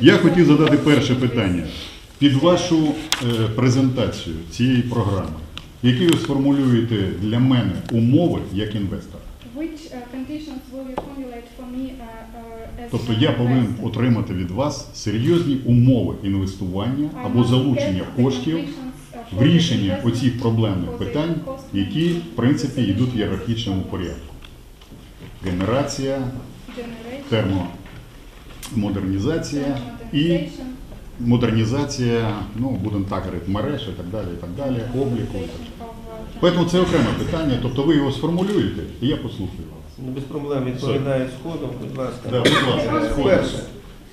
Я хотів задати перше питання. Під вашу е, презентацію цієї програми, які ви сформулюєте для мене умови як інвестор? Which conditions will you formulate for me uh, uh, as Тобто я повинен отримати від вас серйозні умови інвестування або залучення коштів в рішення оцих проблемних питань, які в принципі йдуть в ієрархічному порядку. Генерація, generation, термомодернізація і модернізація, ну будемо так говорити, мереж і так далі, і так далі, обліку. І так далі. Тому це окреме питання, тобто ви його сформулюєте, і я послухаю вас. Ну, Без проблем відповідаю сходом, будь ласка. Да, будь ласка, сходом. Перше,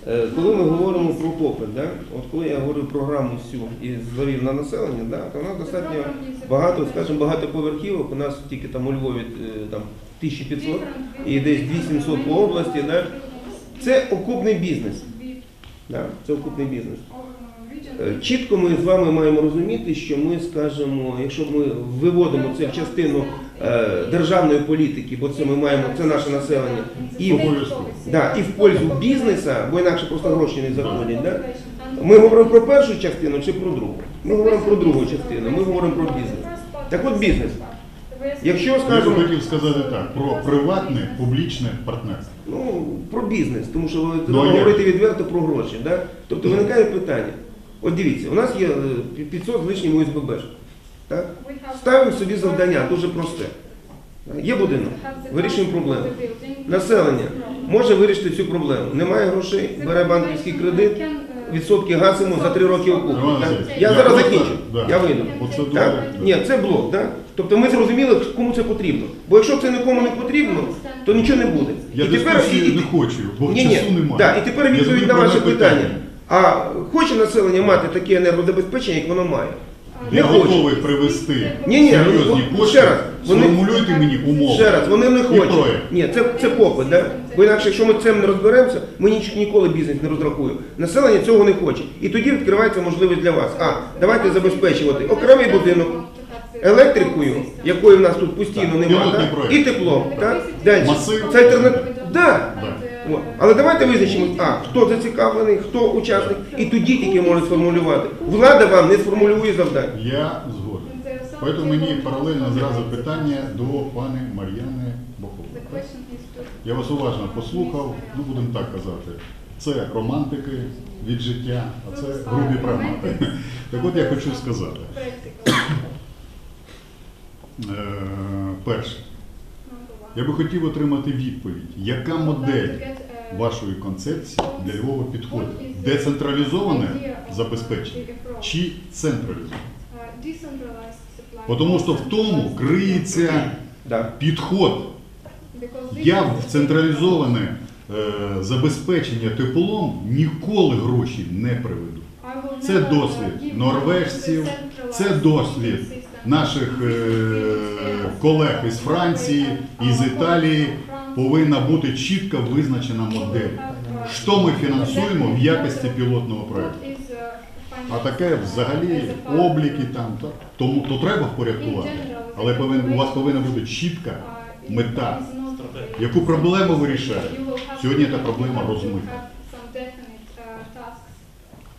е, коли ми говоримо про попит, да? от коли я говорю програму всю і завів на населення, да, то нас достатньо багато, скажімо, багатоповерхівок, у нас тільки там у Львові е, там 1500 і десь 2700 по області. Да? Це окупний бізнес. Да? Це окупний бізнес. Е, Чітко ми з вами маємо розуміти, що ми скажемо, якщо ми виводимо це в частину е, державної політики, бо це ми маємо, це наше населення, і, в- да, і в пользу бізнесу, бо інакше просто гроші не заходять. Да? Ми говоримо про першу частину чи про другу? Ми говоримо про другу частину, ми говоримо про бізнес. Так от бізнес. Якщо, Я би скажімо, хотів сказати так, про приватне публічне партнерство. Ну, про бізнес, тому що ви Ну, треба як? говорити відверто про гроші. Да? Тобто виникає питання. От дивіться, у нас є е, 500 з лишнім ОСББ. Так? Ставимо собі завдання дуже просте. Є будинок, вирішуємо проблему. Населення може вирішити цю проблему. Немає грошей, бере банківський кредит, відсотки гасимо за три роки окупу. Роман? Васильович, Я зараз просто- закінчу. да. Я вийду. Оце Так? добре. Ні, це блок. Так? Тобто ми зрозуміли, кому це потрібно. Бо якщо це нікому не потрібно, то нічого не буде. Я і і- не хочу, бо ні, ні. часу немає. Да, і тепер Я відповідь задаю на ваше питання. А хоче населення мати таке енергозабезпечення, як воно має? Я готовий привести Ні, ні, серйозні ну, кошти. раз, вони- Сформулюйте мені умови. Ще раз, вони не І хочуть. проект. Ні, це, це попит, да? бо інакше, якщо ми цим не розберемося, ми ніч, ніколи бізнес не розрахуємо. Населення цього не хоче. І тоді відкривається можливість для вас. А, давайте забезпечувати окремий будинок електрикою, якої в нас тут постійно немає, Пілотний да? проект. і теплом. Так? Далі. Масив. Це альтернатива. Да. От. Але давайте визначимо, а хто зацікавлений, хто учасник, і тоді тільки може сформулювати. Влада вам не сформулює завдання. Я згоден. Тому мені паралельно зразу питання до пани Мар'яни Бохової. Я вас уважно послухав, ну будемо так казати. Це романтики від життя, а це грубі прагмати. Так от я хочу сказати. Е, перше, я би хотів отримати відповідь, яка модель вашої концепції для Львова підходить? Децентралізоване забезпечення чи централізоване? Тому що в тому криється підход. Я в централізоване е, забезпечення теплом ніколи гроші не приведу. Це досвід норвежців, це досвід наших е, колег із Франції, із Італії. Повинна бути чітко визначена модель. Що ми фінансуємо в якості пілотного проєкту. А таке взагалі обліки там, так, тому то треба впорядкувати. Але повин, у вас повинна бути чітка мета, яку проблему вирішає. Сьогодні та проблема розмита.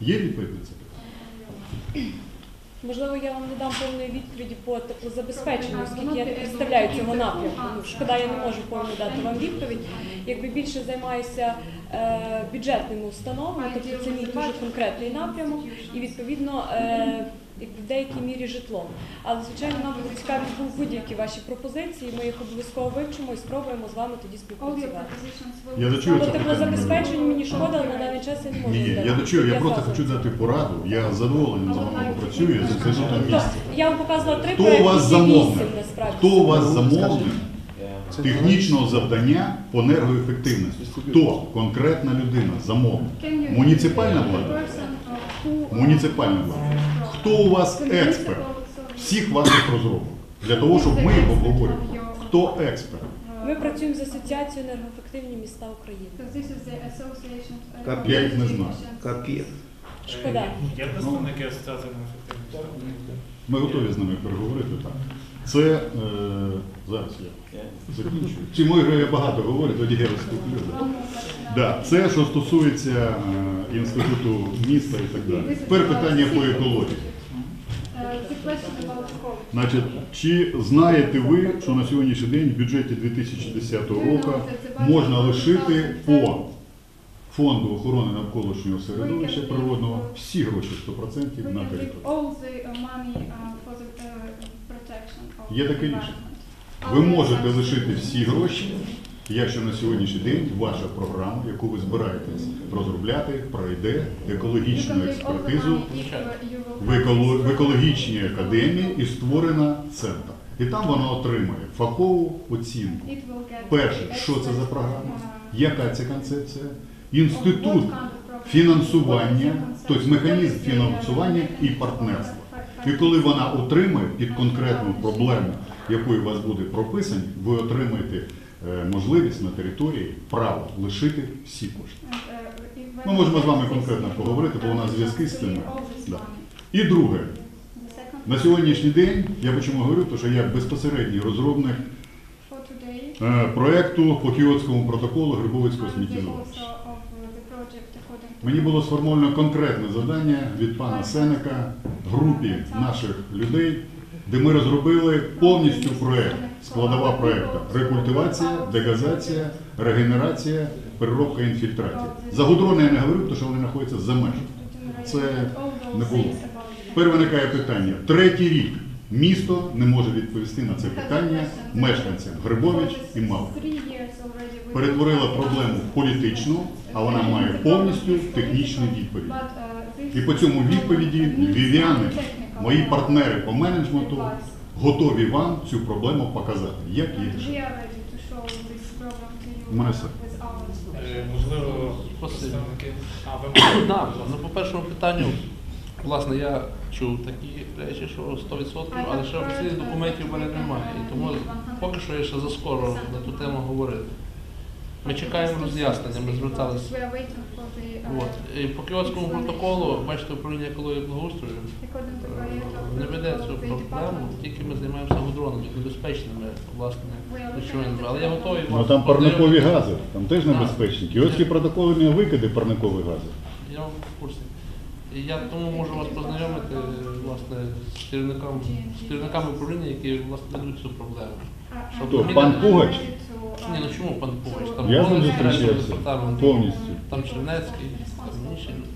Є відповідь на це питання? Можливо, я вам не дам повної відповіді по теплозабезпеченню, оскільки я не представляю цього напрямку. Ну, шкода, я не можу повно дати вам відповідь. Якби більше займаюся е, бюджетними установами, тобто це мій дуже конкретний напрямок, і відповідно якби в деякій мірі житлом. Але звичайно, нам буде цікаві будь-які ваші пропозиції. Ми їх обов'язково вивчимо і спробуємо з вами тоді співпрацювати. Я дочую це питання. мені шкода, але на даний час я не можу. Ні, ні, я дочую, я просто хочу дати пораду. Я з задоволенням з вами попрацюю з інститутом Тобто, місця. я вам показувала три Хто у проекти, вас і замовник? насправді. Хто у вас замовник технічного завдання по енергоефективності? Хто конкретна людина, замовник? Муніципальна влада? Муніципальна влада. Хто у вас експерт всіх ваших розробок? Для того, щоб ми їх обговорювали. Хто експерт? Ми працюємо з асоціацією енергоефективні міста України. Я їх не знаю. Капір. Шкода. Є представники асоціації ефективності? Ми готові з ними переговорити так. Це е, зараз я закінчую. Чи може я багато говорю, тоді я розступлю. Да, це що стосується е, інституту міста і так далі. Тепер питання по екології. Значить, чи знаєте ви, що на сьогоднішній день в бюджеті 2010 року можна лишити по фонду охорони навколишнього середовища природного всі гроші 100% на територію? Є таке рішення. Ви можете лишити всі гроші, якщо на сьогоднішній день ваша програма, яку ви збираєтесь розробляти, пройде екологічну експертизу в, еколо- в екологічній академії і створена центр. І там вона отримає фахову оцінку. Перше, що це за програма, яка це концепція, інститут фінансування, тобто механізм фінансування і партнерства. І коли вона отримає під конкретну проблему, якою у вас буде прописані, ви отримаєте е, можливість на території право лишити всі кошти. Uh, if Ми можемо з вами конкретно поговорити, бо у нас зв'язки з цим. Да. І друге, на сьогоднішній день я чому говорю, тому що я безпосередній розробник е, проекту по Кіотському протоколу Грибовицького сміттєзвалища. Мені було сформовано конкретне завдання від пана Сенека, групі наших людей, де ми розробили повністю проект, складова проекту рекультивація, дегазація, регенерація, переробка інфільтрація. За гудрони я не говорю, тому що вони знаходяться за межами. Це не було. Тепер виникає питання. Третій рік місто не може відповісти на це питання мешканцям Грибович і Мав. Перетворила проблему в політичну, а вона має повністю технічну відповідь. І по цьому відповіді львів'яни, мої партнери по менеджменту, готові вам цю проблему показати, як є. У мене все. Е, Можливо, представники. А, ви можете? Да, ну по першому питанню, власне, я чув такі речі, що 100%, але ще офіційних документів в мене немає. І тому поки що я ще заскоро на ту тему говорити. Ми чекаємо роз'яснення, ми зверталися. От. І по кіотському протоколу, бачите, управління екології благоустрою е, не веде цю проблему, тільки ми займаємося гудронами, небезпечними, власне, речовинами. Але я готовий Ну там парникові гази, там теж небезпечні. Кіотські протоколи не викиди парникових газів. Я в курсі. І я тому можу вас познайомити власне з керівником, з керівниками управління, які власне ведуть цю проблему. Хто, пан Пугач? Ні, ну чому пан Пугач? Там Я з ним зустрічався департамент, повністю. Там Чернецький, там інші люди.